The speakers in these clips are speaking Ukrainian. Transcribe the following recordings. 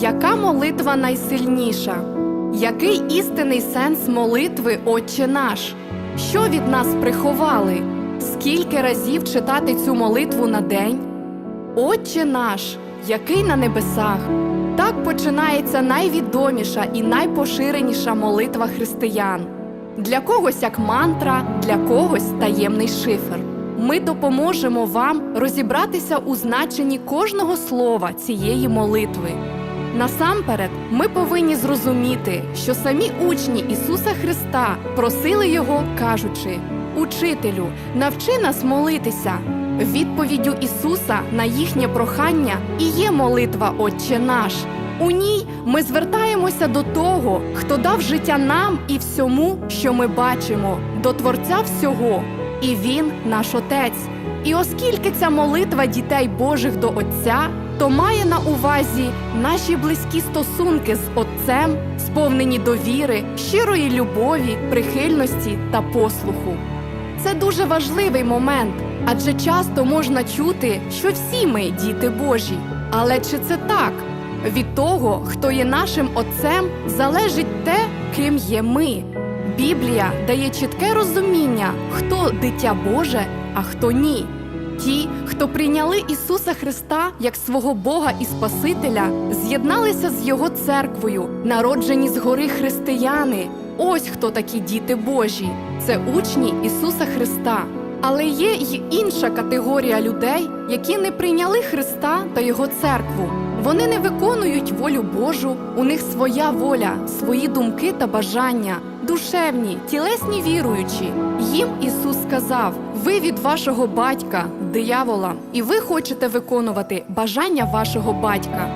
Яка молитва найсильніша? Який істинний сенс молитви, Отче наш? Що від нас приховали? Скільки разів читати цю молитву на день? Отче наш, який на небесах. Так починається найвідоміша і найпоширеніша молитва християн. Для когось як мантра, для когось таємний шифр. Ми допоможемо вам розібратися у значенні кожного слова цієї молитви. Насамперед, ми повинні зрозуміти, що самі учні Ісуса Христа просили Його, кажучи: Учителю, навчи нас молитися. Відповіддю Ісуса на їхнє прохання і є молитва Отче наш. У ній ми звертаємося до того, хто дав життя нам і всьому, що ми бачимо, до Творця всього, і Він наш Отець. І оскільки ця молитва дітей Божих до Отця, то має на увазі наші близькі стосунки з Отцем, сповнені довіри, щирої любові, прихильності та послуху. Це дуже важливий момент, адже часто можна чути, що всі ми діти Божі. Але чи це так? Від того, хто є нашим отцем, залежить те, ким є ми. Біблія дає чітке розуміння, хто дитя Боже, а хто ні. Ті, хто прийняли Ісуса Христа як свого Бога і Спасителя, з'єдналися з Його церквою, народжені згори християни. Ось хто такі діти Божі. Це учні Ісуса Христа. Але є й інша категорія людей, які не прийняли Христа та Його церкву. Вони не виконують волю Божу, у них своя воля, свої думки та бажання, душевні, тілесні віруючі. Їм Ісус сказав: ви від вашого батька, диявола, і ви хочете виконувати бажання вашого батька.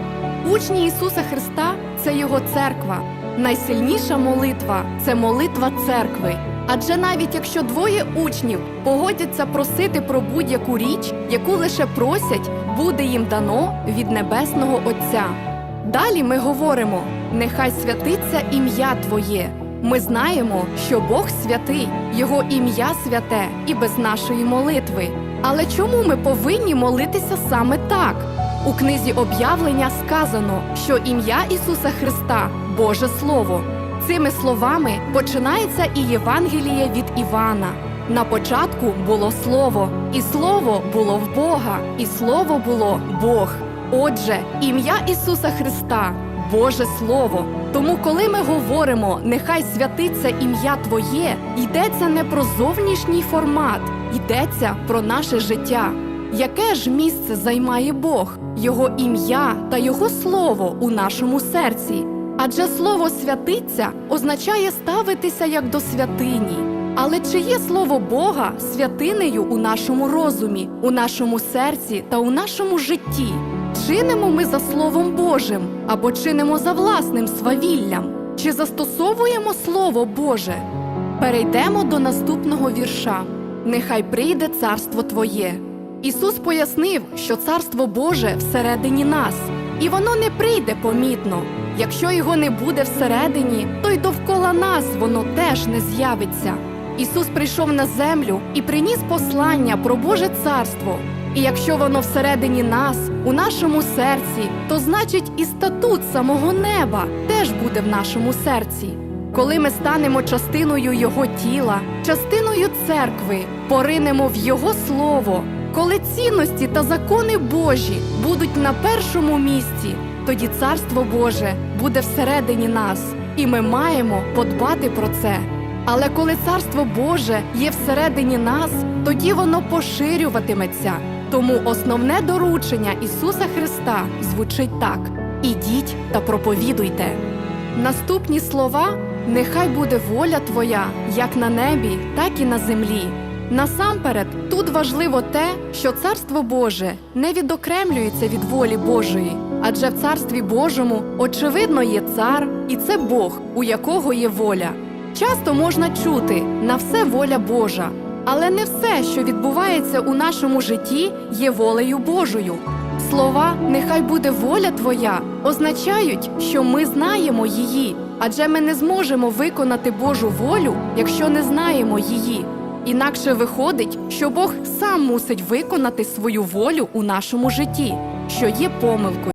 Учні Ісуса Христа це Його церква. Найсильніша молитва це молитва церкви. Адже навіть якщо двоє учнів погодяться просити про будь-яку річ, яку лише просять, буде їм дано від небесного Отця. Далі ми говоримо: нехай святиться ім'я Твоє. Ми знаємо, що Бог святий, Його ім'я святе і без нашої молитви. Але чому ми повинні молитися саме так? У книзі об'явлення сказано, що ім'я Ісуса Христа Боже Слово. Цими словами починається і Євангеліє від Івана. На початку було слово, і слово було в Бога, і слово було Бог. Отже, ім'я Ісуса Христа Боже Слово. Тому, коли ми говоримо нехай святиться ім'я Твоє, йдеться не про зовнішній формат, йдеться про наше життя. Яке ж місце займає Бог, Його ім'я та Його слово у нашому серці? Адже слово святиться означає ставитися як до святині. Але чи є слово Бога святинею у нашому розумі, у нашому серці та у нашому житті? Чинимо ми за Словом Божим або чинимо за власним свавіллям? Чи застосовуємо Слово Боже? Перейдемо до наступного вірша. Нехай прийде царство Твоє. Ісус пояснив, що царство Боже всередині нас, і воно не прийде помітно. Якщо його не буде всередині, то й довкола нас воно теж не з'явиться. Ісус прийшов на землю і приніс послання про Боже царство. І якщо воно всередині нас, у нашому серці, то значить і статут самого неба теж буде в нашому серці. Коли ми станемо частиною Його тіла, частиною церкви, поринемо в Його слово, коли цінності та закони Божі будуть на першому місці, тоді Царство Боже буде всередині нас, і ми маємо подбати про це. Але коли Царство Боже є всередині нас, тоді воно поширюватиметься. Тому основне доручення Ісуса Христа звучить так: ідіть та проповідуйте. Наступні слова нехай буде воля Твоя як на небі, так і на землі. Насамперед, тут важливо те, що Царство Боже не відокремлюється від волі Божої, адже в Царстві Божому очевидно є цар, і це Бог, у якого є воля. Часто можна чути на все воля Божа, але не все, що відбувається у нашому житті, є волею Божою. Слова Нехай буде воля Твоя означають, що ми знаємо її, адже ми не зможемо виконати Божу волю, якщо не знаємо її. Інакше виходить, що Бог сам мусить виконати свою волю у нашому житті, що є помилкою.